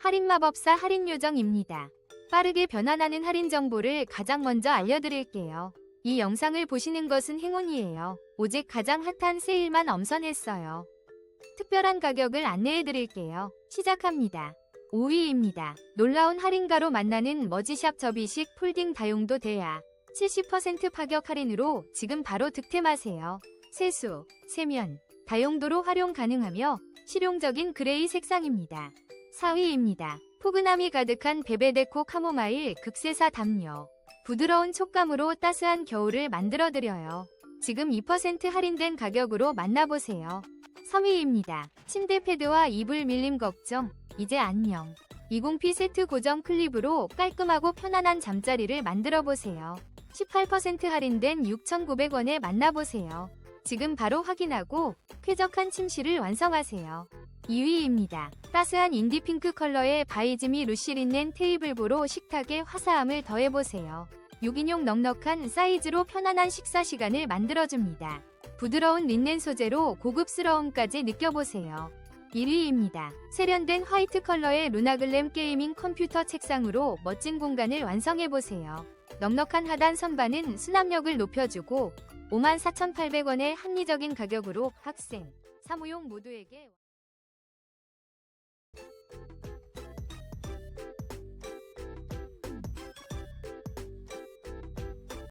할인마법사 할인요정입니다. 빠르게 변환하는 할인 정보를 가장 먼저 알려드릴게요. 이 영상을 보시는 것은 행운이에요. 오직 가장 핫한 세일만 엄선했어요. 특별한 가격을 안내해드릴게요. 시작합니다. 5위입니다. 놀라운 할인가로 만나는 머지샵 접이식 폴딩 다용도 대야 70% 파격 할인으로 지금 바로 득템하세요. 세수, 세면, 다용도로 활용 가능하며 실용적인 그레이 색상입니다. 4위입니다. 포근함이 가득한 베베데코 카모마일 극세사 담요. 부드러운 촉감으로 따스한 겨울을 만들어드려요. 지금 2% 할인된 가격으로 만나보세요. 3위입니다. 침대 패드와 이불 밀림 걱정, 이제 안녕. 20P 세트 고정 클립으로 깔끔하고 편안한 잠자리를 만들어보세요. 18% 할인된 6,900원에 만나보세요. 지금 바로 확인하고 쾌적한 침실을 완성하세요. 2위입니다. 따스한 인디핑크 컬러의 바이즈미 루시린넨 테이블보로 식탁에 화사함을 더해보세요. 6인용 넉넉한 사이즈로 편안한 식사 시간을 만들어줍니다. 부드러운 린넨 소재로 고급스러움까지 느껴보세요. 1위입니다. 세련된 화이트 컬러의 루나글램 게이밍 컴퓨터 책상으로 멋진 공간을 완성해보세요. 넉넉한 하단 선반은 수납력을 높여주고 54,800원의 합리적인 가격으로 학생, 사무용 모두에게